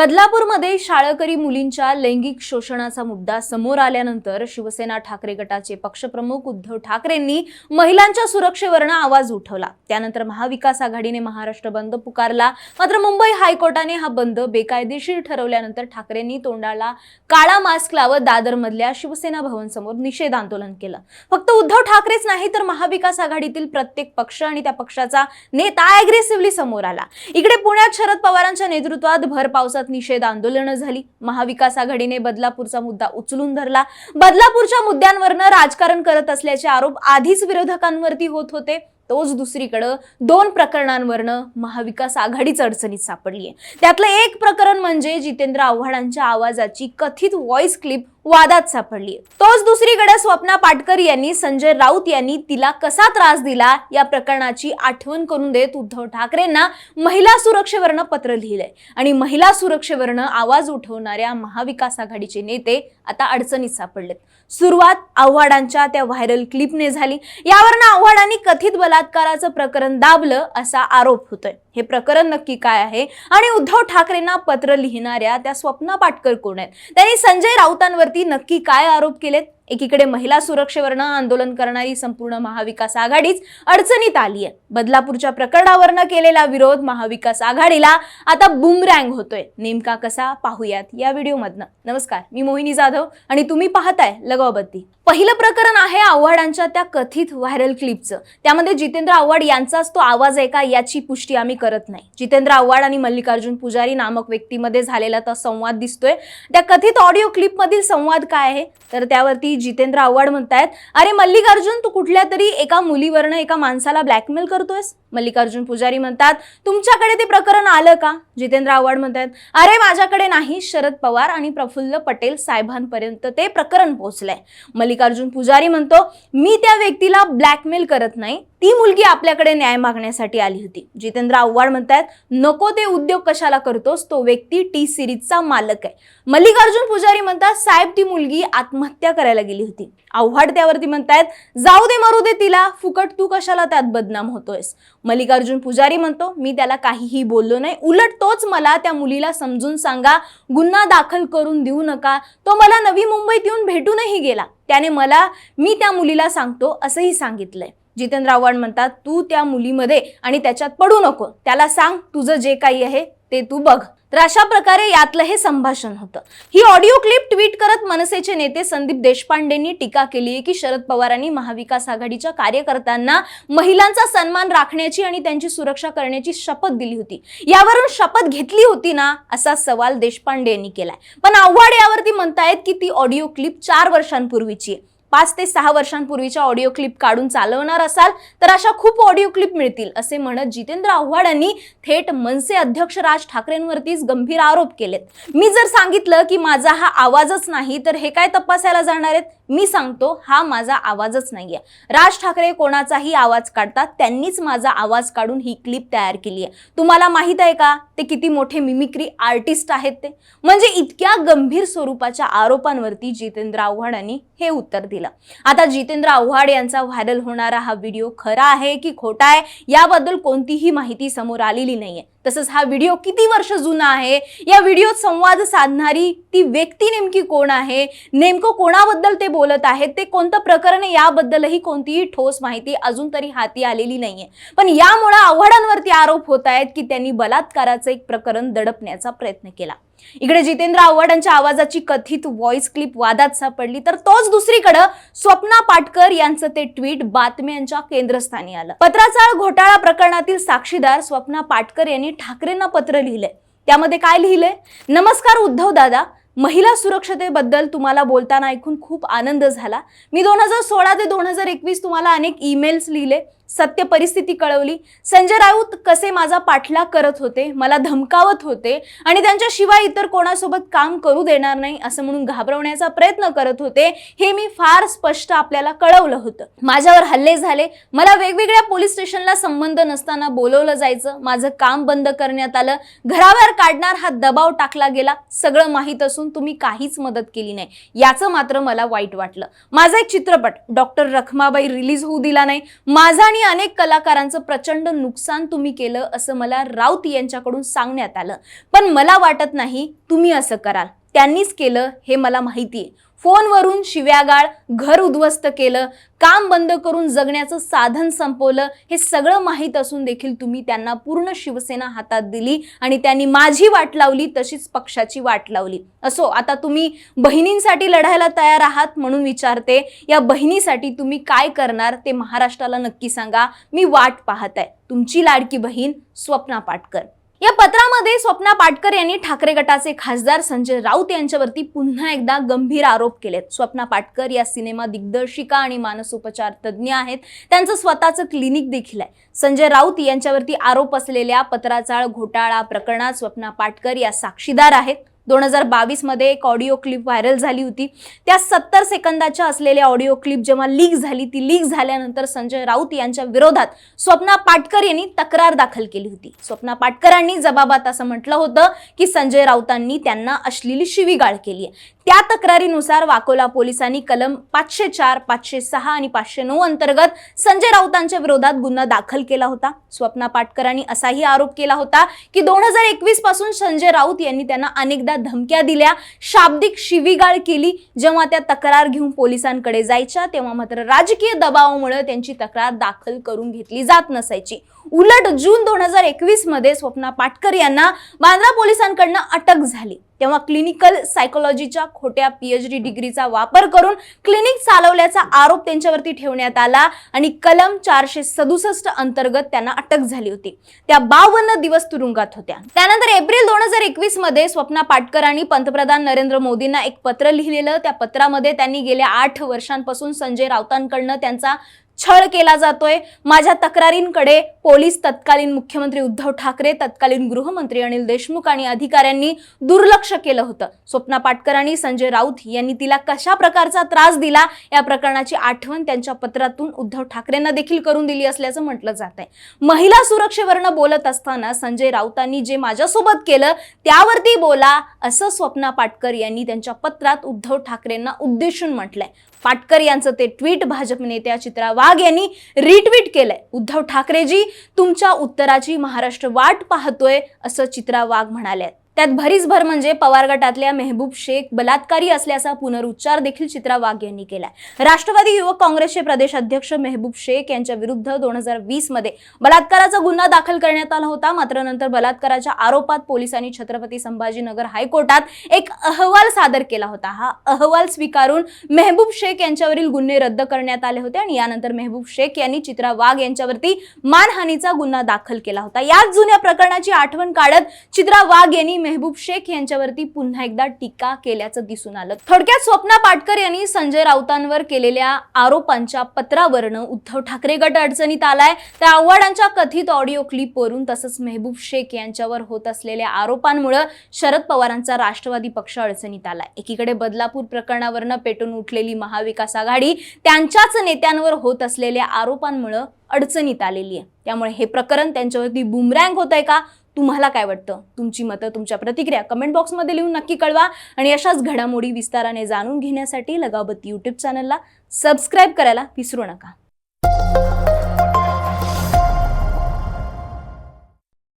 बदलापूरमध्ये शाळकरी मुलींच्या लैंगिक शोषणाचा मुद्दा समोर आल्यानंतर शिवसेना ठाकरे गटाचे पक्षप्रमुख उद्धव ठाकरेंनी महिलांच्या सुरक्षेवरनं आवाज उठवला. त्यानंतर महाविकास आघाडीने महाराष्ट्र बंद पुकारला. मात्र मुंबई हायकोर्टाने हा बंद बेकायदेशीर ठरवल्यानंतर ठाकरेंनी तोंडाला काळा मास्क लावत दादरमधल्या शिवसेना भवन समोर निषेध आंदोलन केलं. फक्त उद्धव ठाकरेच नाही तर महाविकास आघाडीतील प्रत्येक पक्ष आणि त्या पक्षाचा नेता अग्रेसिव्हली समोर आला. इकडे पुण्यात शरद पवारांच्या नेतृत्वात भर पावसात निषेध आंदोलनं झाली. महाविकास आघाडीने बदलापूरचा मुद्दा उचलून धरला. बदलापूरच्या मुद्द्यांवरनं राजकारण करत असल्याचे आरोप आधीच विरोधकांवरती होत होते. तोच दुसरीकडं दोन प्रकरणांवरनं महाविकास आघाडीच अडचणीत सापडली आहे त्यातलं एक प्रकरण म्हणजे जितेंद्र आव्हाडांच्या आवाजाची कथित व्हॉइस क्लिप वादात सापडली. तोच दुसरीकडे स्वप्ना पाटकर यांनी संजय राऊत यांनी तिला कसा त्रास दिला या प्रकरणाची आठवण करून देत उद्धव ठाकरेंना महिला सुरक्षेवरनं पत्र लिहिलंय. आणि महिला सुरक्षेवरनं आवाज उठवणाऱ्या महाविकास आघाडीचे नेते आता अडचणीत सापडलेत. सुरुवात आव्हाडांच्या त्या व्हायरल क्लिपने झाली. यावरनं आव्हाडांनी कथित बलात्काराचं प्रकरण दाबलं असा आरोप होतोय. हे प्रकरण नक्की काय आहे? आणि उद्धव ठाकरेंना पत्र लिहिणाऱ्या त्या स्वप्ना पाटकर कोण आहेत? त्यांनी संजय राऊतांवरती नक्की काय आरोप केलेत? एकीकडे महिला सुरक्षेवरनं आंदोलन करणारी संपूर्ण महाविकास आघाडीच अडचणीत आली आहे बदलापूरच्या प्रकरणावरनं केलेला विरोध महाविकास आघाडीला आता बुमरँग होतोय. नेमका कसा पाहूयात या व्हिडिओमधनं. नमस्कार मी मोहिनी जाधव आणि तुम्ही पाहताय लगावबत्ती पहिलं प्रकरण आहे आव्हाडांच्या त्या कथित व्हायरल क्लिपचं. त्यामध्ये जितेंद्र आव्हाड यांचाच तो आवाज आहे का याची पुष्टी आम्ही करत नाही. जितेंद्र आव्हाड आणि मल्लिकार्जुन पुजारी नामक व्यक्तीमध्ये झालेला तो संवाद दिसतोय. त्या कथित ऑडिओ क्लिपमधील संवाद काय आहे? तर त्यावरती जितेंद्र आव्हाड म्हणतायत अरे मल्लिकार्जुन तू कुठल्या तरी एका मुलीवरनं एका माणसाला ब्लॅकमेल करतोयस? मल्लिकार्जुन पुजारी म्हणतात तुमच्याकडे ते प्रकरण आलं का? जितेंद्र आव्हाड म्हणतात अरे माझ्याकडे नाही शरद पवार आणि प्रफुल्ल पटेल साहेबांपर्यंत ते प्रकरण पोहोचलंय मल्लिकार्जुन पुजारी म्हणतो मी त्या व्यक्तीला ब्लॅकमेल करत नाही ती मुलगी आपल्याकडे न्याय मागण्यासाठी आली होती. जितेंद्र आव्हाड म्हणतात नको ते उद्योग कशाला करतोस? तो व्यक्ती टी सिरीजचा मालक आहे. मल्लिकार्जुन पुजारी म्हणतात साहेब ती मुलगी आत्महत्या करायला गेली होती. आव्हाड त्यावरती म्हणतायत जाऊ दे मरू दे तिला. फुकट तू कशाला त्यात बदनाम होतोयस? मल्लिकार्जुन पुजारी म्हणतो मी त्याला काहीही बोललो नाही. उलट तोच मला त्या मुलीला समजून सांगा. गुन्हा दाखल करून देऊ नका. तो मला नवी मुंबईत येऊन भेटूनही गेला. त्याने मला मी त्या मुलीला सांगतो असंही सांगितलंय. जितेंद्र आव्हाड म्हणतात तू त्या मुलीमध्ये आणि त्याच्यात पडू नको. त्याला सांग तुझं जे काही आहे ते तू बघ. तर अशा प्रकारे यातलं हे संभाषण होतं. ही ऑडिओ क्लिप ट्विट करत मनसेचे नेते संदीप देशपांडेंनी टीका केली आहे की शरद पवारांनी महाविकास आघाडीच्या कार्यकर्त्यांना महिलांचा सन्मान राखण्याची आणि त्यांची सुरक्षा करण्याची शपथ दिली होती. यावरून शपथ घेतली होती ना असा सवाल देशपांडे यांनी केलाय. पण आव्हाड यावरती म्हणतायत की ती ऑडिओ क्लिप चार वर्षांपूर्वीची आहे. पाच ते सहा वर्षांपूर्वीच्या ऑडिओ क्लिप काढून चालवणार असाल तर अशा खूप ऑडिओ क्लिप मिळतील असे म्हणत जितेंद्र आव्हाड यांनी थेट मनसे अध्यक्ष राज ठाकरेंवरतीच गंभीर आरोप केलेत. मी जर सांगितलं की माझा हा आवाजच नाही तर हे काय तपासायला जाणार आहेत? मी सांगतो हा माझा आवाजच नाहीये. राज ठाकरे कोणाचाही आवाज काढतात त्यांनीच माझा आवाज काढून ही क्लिप तयार केली आहे तुम्हाला माहीत आहे का? ते किती मोठे मिमिक्री आर्टिस्ट आहेत ते. म्हणजे इतक्या गंभीर स्वरूपाच्या आरोपांवरती जितेंद्र आव्हाडांनी हे उत्तर दिलं. आता जितेंद्र आव्हाड यांचा व्हायरल होणारा हा व्हिडिओ खरा आहे की खोटा आहे? याबद्दल कोणतीही माहिती समोर आलेली नाहीये. तसंच हा व्हिडिओ किती वर्ष जुना आहे? या व्हिडिओत संवाद साधणारी ती व्यक्ती नेमकी कोण आहे? नेमकं कोणाबद्दल ते बोलत आहेत? ते कोणतं प्रकरण याबद्दलही कोणतीही ठोस माहिती अजून तरी हाती आलेली नाहीये. पण यामुळे आव्हाडांवरती आरोप होत आहेत की त्यांनी बलात्काराचं एक प्रकरण दडपण्याचा प्रयत्न केला. इकडे जितेंद्र आव्हाडांच्या आवाजाची कथित व्हॉइस क्लिप वादात सापडली तर तोच दुसरीकडं स्वप्ना पाटकर यांचं ते ट्विट बातम्यांच्या केंद्रस्थानी आलं. पत्राचाळ घोटाळा प्रकरणातील साक्षीदार स्वप्ना पाटकर यांनी ठाकरेंना पत्र लिहिलंय. त्यामध्ये काय लिहिलंय? नमस्कार उद्धव दादा महिला सुरक्षतेबद्दल तुम्हाला बोलताना ऐकून खूप आनंद झाला. मी दोन हजार सोळा ते दोन हजार एकवीस तुम्हाला अनेक ईमेल्स लिहिले. सत्य परिस्थिती कळवली. संजय राऊत कसे माझा पाठलाग करत होते मला धमकावत होते आणि त्यांच्याशिवाय इतर कोणासोबत काम करू देणार नाही असं म्हणून घाबरवण्याचा प्रयत्न करत होते हे मी फार स्पष्ट आपल्याला कळवलं होतं. माझ्यावर हल्ले झाले. मला वेगवेगळ्या पोलीस स्टेशनला संबंध नसताना बोलवलं जायचं. माझं काम बंद करण्यात आलं. घराबाहेर काढणार हा दबाव टाकला गेला. सगळं माहीत असून तुम्ही काहीच मदत केली नाही. याचं मात्र मला वाईट वाटलं. माझा एक चित्रपट डॉक्टर रखमाबाई रिलीज होऊ दिला नाही. माझा आणि आणि अनेक कलाकारांचं प्रचंड नुकसान तुम्ही केलं असं मला राऊत यांच्याकडून सांगण्यात आलं. पण मला वाटत नाही तुम्ही असं कराल. त्यांनीच केलं हे मला माहिती आहे. फोनवरून शिव्यागाळ घर उद्ध्वस्त केलं काम बंद करून जगण्याचं साधन संपवलं हे सगळं माहीत असून देखील तुम्ही त्यांना पूर्ण शिवसेना हातात दिली आणि त्यांनी माझी वाट लावली तशीच पक्षाची वाट लावली. असो आता तुम्ही बहिणींसाठी लढायला तयार आहात म्हणून विचारते या बहिणीसाठी तुम्ही काय करणार ते महाराष्ट्राला नक्की सांगा. मी वाट पाहत आहे. तुमची लाडकी बहीण स्वप्ना पाटकर. या पत्रामध्ये स्वप्ना पाटकर यांनी ठाकरे गटाचे खासदार संजय राऊत यांच्यावरती पुन्हा एकदा गंभीर आरोप केलेत. स्वप्ना पाटकर या सिनेमा दिग्दर्शिका आणि मानसोपचार तज्ज्ञ आहेत. त्यांचं स्वतःचं क्लिनिक देखील आहे. संजय राऊत यांच्यावरती आरोप असलेल्या पत्राचाळ घोटाळा प्रकरणात स्वप्ना पाटकर या साक्षीदार आहेत. दोन हजार बावीसमध्ये एक ऑडिओ क्लिप व्हायरल झाली होती. त्या सत्तर सेकंदाच्या असलेल्या ऑडिओ क्लिप जेव्हा लीक झाली ती लीक झाल्यानंतर संजय राऊत यांच्या विरोधात स्वप्ना पाटकर यांनी तक्रार दाखल केली होती. स्वप्ना पाटकरांनी जबाबात असं म्हटलं होतं की संजय राऊतांनी त्यांना अश्लील शिवीगाळ केली आहे त्या तक्रारीनुसार वाकोला पोलिसांनी कलम पाचशे चार पाचशे सहा आणि पाचशे नऊ अंतर्गत संजय राऊतांच्या विरोधात गुन्हा दाखल केला होता. स्वप्ना पाटकरांनी असाही आरोप केला होता की दोन हजार एकवीसपासून संजय राऊत यांनी त्यांना अनेकदा धमक्या दिल्या शाब्दिक शिवीगाळ केली. जेव्हा त्या तक्रार घेऊन पोलिसांकडे जायच्या तेव्हा मात्र राजकीय दबावामुळे त्यांची तक्रार दाखल करून घेतली जात नसायची. उलट जून दोन हजार एकवीसमध्ये स्वप्ना पाटकर यांना बांद्रा पोलिसांकडनं अटक झाली. तेव्हा क्लिनिकल सायकोलॉजीच्या खोट्या पीएचडी डिग्रीचा वापर करून क्लिनिक चालवल्याचा आरोप त्यांच्यावरती ठेवण्यात आला आणि कलम चारशे सदुसष्ट अंतर्गत त्यांना अटक झाली होती. त्या बावन्न दिवस तुरुंगात होत्या. त्यानंतर एप्रिल दोन हजार एकवीसमध्ये स्वप्ना पाटकरांनी पंतप्रधान नरेंद्र मोदींना एक पत्र लिहिलेलं. त्या पत्रामध्ये त्यांनी गेल्या आठ वर्षांपासून संजय राऊतांकडनं त्यांचा छळ केला जातोय. माझ्या तक्रारींकडे पोलीस तत्कालीन मुख्यमंत्री उद्धव ठाकरे तत्कालीन गृहमंत्री अनिल देशमुख आणि अधिकाऱ्यांनी दुर्लक्ष केलं होतं. स्वप्ना पाटकर आणि संजय राऊत यांनी तिला कशा प्रकारचा त्रास दिला या प्रकरणाची आठवण त्यांच्या पत्रातून उद्धव ठाकरेंना देखील करून दिली असल्याचं म्हटलं जात आहे. महिला सुरक्षेवरनं बोलत असताना संजय राऊतांनी जे माझ्यासोबत केलं त्यावरती बोला असं स्वप्ना पाटकर यांनी त्यांच्या पत्रात उद्धव ठाकरेंना उद्देशून म्हटलंय. फाटकर यांचं ते ट्विट भाजप नेत्या चित्रा वाघ यांनी रिट्विट केलंय. उद्धव ठाकरेजी तुमच्या उत्तराची महाराष्ट्र वाट पाहतोय असं चित्रा वाघ म्हणाल्या त्यात भरीस भर म्हणजे पवार गटातल्या मेहबूब शेख बलात्कारी असल्याचा पुनरुच्चार देखील चित्रा वाघ यांनी केलाय. राष्ट्रवादी युवक काँग्रेसचे प्रदेश अध्यक्ष मेहबूब शेख यांच्या विरुद्ध दोन हजार वीसमध्ये बलात्काराचा गुन्हा दाखल करण्यात आला होता. मात्र नंतर बलात्काराच्या आरोपात पोलिसांनी छत्रपती संभाजीनगर हायकोर्टात एक अहवाल सादर केला होता. हा अहवाल स्वीकारून मेहबूब शेख यांच्यावरील गुन्हे रद्द करण्यात आले होते आणि यानंतर मेहबूब शेख यांनी चित्रा वाघ यांच्यावरती मानहानीचा गुन्हा दाखल केला होता. याच जुन्या प्रकरणाची आठवण काढत चित्रा वाघ यांनी मेहबूब शेख यांच्यावरती पुन्हा एकदा टीका केल्याचं दिसून आलं. थोडक्यात स्वप्ना पाटकर यांनी संजय राऊतांवर केलेल्या आरोपांच्या पत्रावरनं उद्धव ठाकरे गट अडचणीत आलाय. त्या आव्हाडांच्या कथित ऑडिओ क्लिपवरून तसंच मेहबूब शेख यांच्यावर होत असलेल्या आरोपांमुळे शरद पवारांचा राष्ट्रवादी पक्ष अडचणीत आलाय. एकीकडे बदलापूर प्रकरणावरनं पेटून उठलेली महाविकास आघाडी त्यांच्याच नेत्यांवर होत असलेल्या आरोपांमुळे अडचणीत आलेली आहे. त्यामुळे हे प्रकरण त्यांच्यावरती बुमरँग होत आहे का? तुम्हाला काय वाटतं? तुमची मतं तुमच्या प्रतिक्रिया कमेंट बॉक्समध्ये लिहून नक्की कळवा आणि अशाच घडामोडी विस्ताराने जाणून घेण्यासाठी लगावत यूट्यूब चॅनलला सबस्क्राईब करायला विसरू नका.